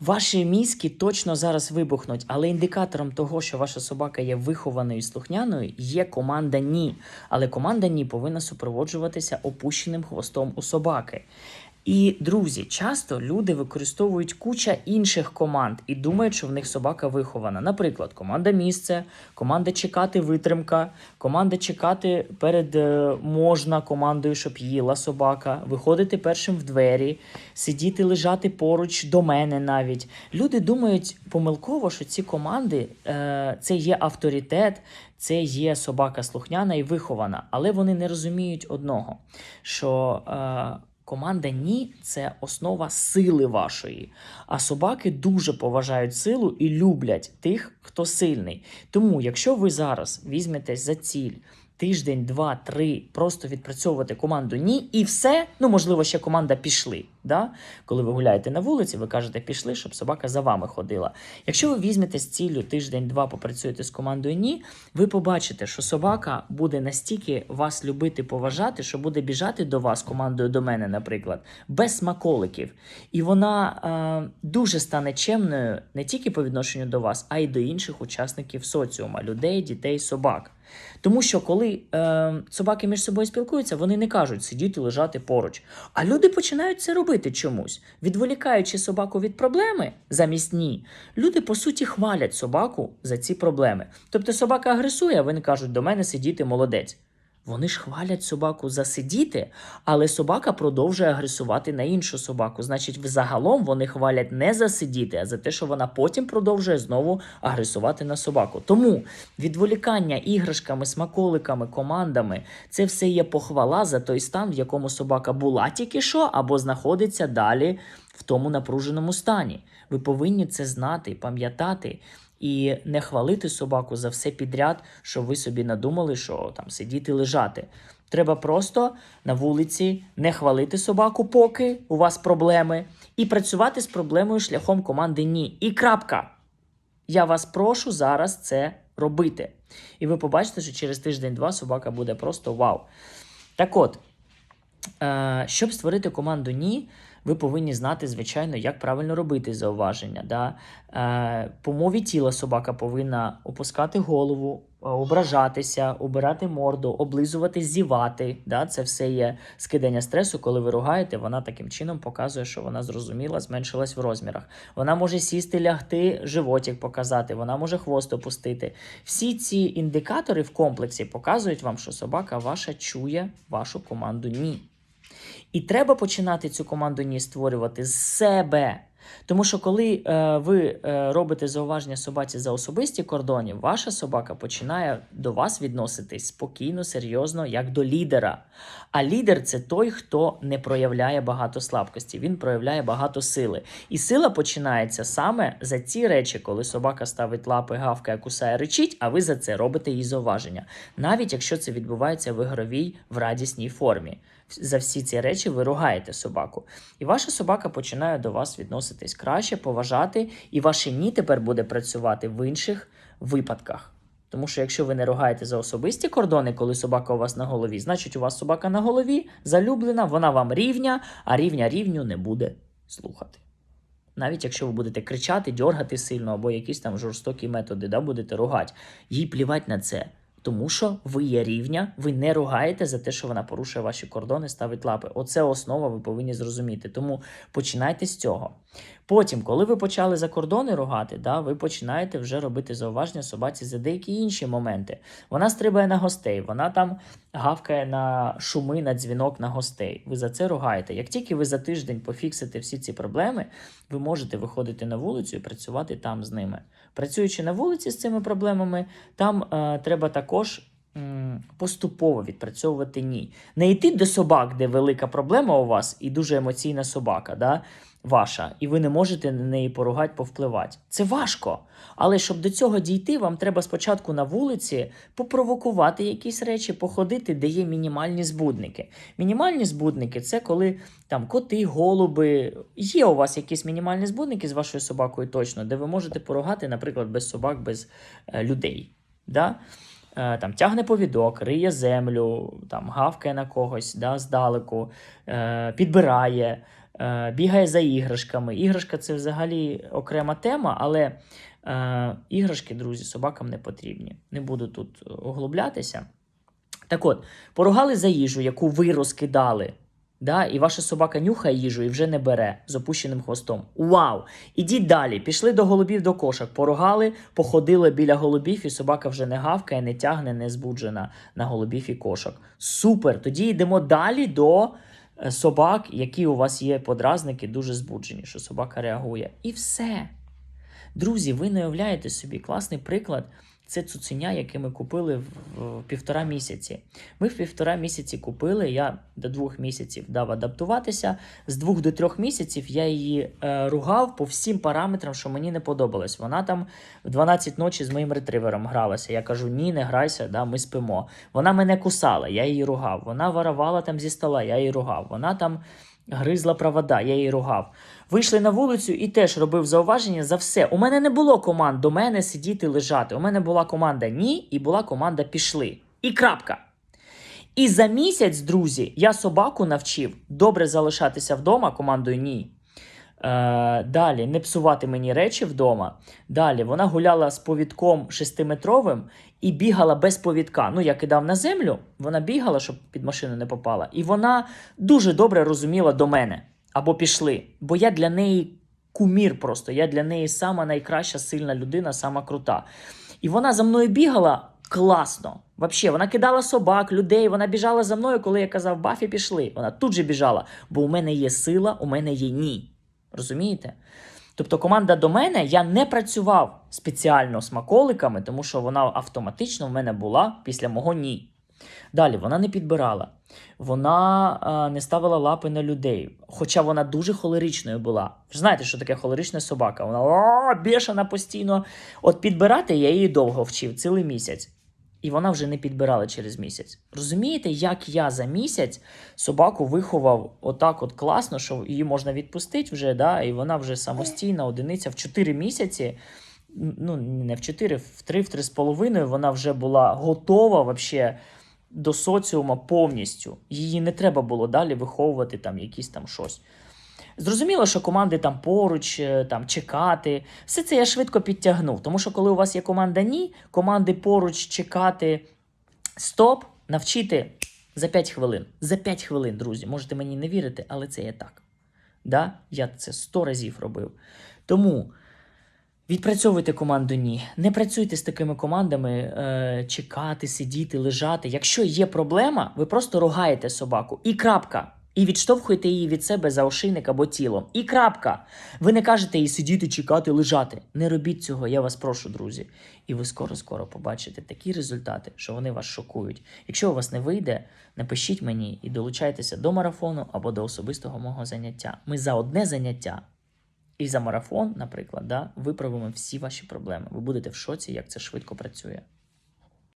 Ваші мізки точно зараз вибухнуть, але індикатором того, що ваша собака є вихованою і слухняною, є команда ні. Але команда ні повинна супроводжуватися опущеним хвостом у собаки. І друзі, часто люди використовують куча інших команд і думають, що в них собака вихована. Наприклад, команда місце, команда чекати витримка, команда чекати перед е, можна командою, щоб їла собака, виходити першим в двері, сидіти, лежати поруч до мене навіть. Люди думають помилково, що ці команди е, це є авторитет, це є собака слухняна і вихована, але вони не розуміють одного, що. Команда ні це основа сили вашої. А собаки дуже поважають силу і люблять тих, хто сильний. Тому, якщо ви зараз візьметесь за ціль тиждень, два, три, просто відпрацьовувати команду ні, і все, ну можливо, ще команда пішли. Да? Коли ви гуляєте на вулиці, ви кажете пішли, щоб собака за вами ходила. Якщо ви візьмете з ціллю тиждень-два, попрацюєте з командою ні, ви побачите, що собака буде настільки вас любити, поважати, що буде біжати до вас командою до мене, наприклад, без смаколиків. І вона е, дуже стане чемною не тільки по відношенню до вас, а й до інших учасників соціума людей, дітей, собак. Тому що коли е, собаки між собою спілкуються, вони не кажуть сидіти, лежати поруч. А люди починають це робити чомусь, відволікаючи собаку від проблеми замість ні. Люди по суті хвалять собаку за ці проблеми. Тобто собака агресує, а вони кажуть, до мене сидіти молодець. Вони ж хвалять собаку за сидіти, але собака продовжує агресувати на іншу собаку. Значить, взагалом вони хвалять не за сидіти, а за те, що вона потім продовжує знову агресувати на собаку. Тому відволікання іграшками, смаколиками, командами це все є похвала за той стан, в якому собака була тільки що, або знаходиться далі в тому напруженому стані. Ви повинні це знати, пам'ятати і не хвалити собаку за все підряд, що ви собі надумали, що там сидіти лежати. Треба просто на вулиці не хвалити собаку, поки у вас проблеми, і працювати з проблемою шляхом команди ні. І крапка. Я вас прошу зараз це робити. І ви побачите, що через тиждень-два собака буде просто вау. Так от, е, щоб створити команду ні, ви повинні знати, звичайно, як правильно робити зауваження. Да? Е, по мові тіла собака повинна опускати голову, е, ображатися, обирати морду, облизувати, зівати. Да? Це все є скидання стресу. Коли ви ругаєте, вона таким чином показує, що вона зрозуміла, зменшилась в розмірах. Вона може сісти, лягти, животик показати, вона може хвост опустити. Всі ці індикатори в комплексі показують вам, що собака ваша чує вашу команду ні. І треба починати цю команду ні створювати з себе. Тому що коли е, ви е, робите зауваження собаці за особисті кордони, ваша собака починає до вас відноситись спокійно, серйозно, як до лідера. А лідер це той, хто не проявляє багато слабкості, він проявляє багато сили. І сила починається саме за ці речі, коли собака ставить лапи, гавкає, кусає, речить, а ви за це робите їй зауваження. Навіть якщо це відбувається в ігровій, в радісній формі. За всі ці речі ви ругаєте собаку. І ваша собака починає до вас відноситись краще, поважати, і ваше ні тепер буде працювати в інших випадках. Тому що якщо ви не ругаєте за особисті кордони, коли собака у вас на голові, значить у вас собака на голові залюблена, вона вам рівня, а рівня рівню не буде слухати. Навіть якщо ви будете кричати, дьоргати сильно або якісь там жорстокі методи, да, будете ругати, їй плівать на це. Тому що ви є рівня, ви не ругаєте за те, що вона порушує ваші кордони, ставить лапи. Оце основа, ви повинні зрозуміти. Тому починайте з цього. Потім, коли ви почали за кордони ругати, да, ви починаєте вже робити зауваження собаці за деякі інші моменти. Вона стрибає на гостей, вона там гавкає на шуми, на дзвінок на гостей. Ви за це ругаєте. Як тільки ви за тиждень пофіксите всі ці проблеми, ви можете виходити на вулицю і працювати там з ними. Працюючи на вулиці з цими проблемами, там е, треба також. М, Поступово відпрацьовувати ні. Не йти до собак, де велика проблема у вас, і дуже емоційна собака, да, ваша, і ви не можете на неї поругати, повпливати. Це важко. Але щоб до цього дійти, вам треба спочатку на вулиці попровокувати якісь речі, походити, де є мінімальні збудники. Мінімальні збудники це коли там коти, голуби. Є у вас якісь мінімальні збудники з вашою собакою точно, де ви можете поругати, наприклад, без собак, без е, людей. Да? Е, Там тягне повідок, риє землю, там гавкає на когось да, здалеку, е, підбирає. е, бігає за іграшками. Іграшка це взагалі окрема тема, але іграшки, друзі, собакам не потрібні. Не буду тут оглублятися. Так от, поругали за їжу, яку ви розкидали. Да, і ваша собака нюхає їжу і вже не бере з опущеним хвостом. Вау! Ідіть далі. Пішли до голубів до кошок, поругали, походили біля голубів, і собака вже не гавкає, не тягне, не збуджена на голубів і кошок. Супер! Тоді йдемо далі до е, собак, які у вас є подразники, дуже збуджені, що собака реагує. І все. Друзі, ви не уявляєте собі класний приклад. Це цуценя, яке ми купили в, в півтора місяці. Ми в півтора місяці купили. Я до двох місяців дав адаптуватися. З двох до трьох місяців я її е, ругав по всім параметрам, що мені не подобалось. Вона там в 12 ночі з моїм ретривером гралася. Я кажу: ні, не грайся, да, ми спимо. Вона мене кусала, я її ругав. Вона воровала там зі стола, я її ругав. Вона там гризла провода, я її ругав. Вийшли на вулицю і теж робив зауваження за все. У мене не було команд до мене сидіти лежати. У мене була команда ні, і була команда пішли. І крапка. І за місяць, друзі, я собаку навчив добре залишатися вдома командою ні. Е, далі не псувати мені речі вдома. Далі вона гуляла з повідком шестиметровим і бігала без повідка. Ну, я кидав на землю, вона бігала, щоб під машину не попала. І вона дуже добре розуміла до мене або пішли. Бо я для неї кумір просто. Я для неї сама найкраща сильна людина, сама крута. І вона за мною бігала класно. Вообще, вона кидала собак, людей, вона біжала за мною, коли я казав Бафі, пішли. Вона тут же біжала, бо у мене є сила, у мене є ні. Розумієте? Тобто команда до мене я не працював спеціально смаколиками, тому що вона автоматично в мене була після мого ні. Далі вона не підбирала, вона а, не ставила лапи на людей, хоча вона дуже холеричною була. Ви знаєте, що таке холерична собака? Вона бешена постійно. От підбирати я її довго вчив, цілий місяць. І вона вже не підбирала через місяць. Розумієте, як я за місяць собаку виховав отак от класно, що її можна відпустити вже, да, і вона вже самостійна одиниця в 4 місяці. Ну, не в 4, в 3, в 3 з половиною вона вже була готова вообще до соціума повністю. Її не треба було далі виховувати там якісь там щось. Зрозуміло, що команди там поруч, е, там чекати. Все це я швидко підтягнув. Тому що коли у вас є команда ні, команди поруч чекати, стоп, навчити за 5 хвилин. За 5 хвилин, друзі. Можете мені не вірити, але це є так. Да? Я це 100 разів робив. Тому. Відпрацьовуйте команду ні. Не працюйте з такими командами, е, чекати, сидіти, лежати. Якщо є проблема, ви просто ругаєте собаку. І крапка. І відштовхуєте її від себе за ошейник або тілом. І крапка. Ви не кажете їй сидіти, чекати, лежати. Не робіть цього, я вас прошу, друзі. І ви скоро-скоро побачите такі результати, що вони вас шокують. Якщо у вас не вийде, напишіть мені і долучайтеся до марафону або до особистого мого заняття. Ми за одне заняття і за марафон, наприклад, да, виправимо всі ваші проблеми. Ви будете в шоці, як це швидко працює.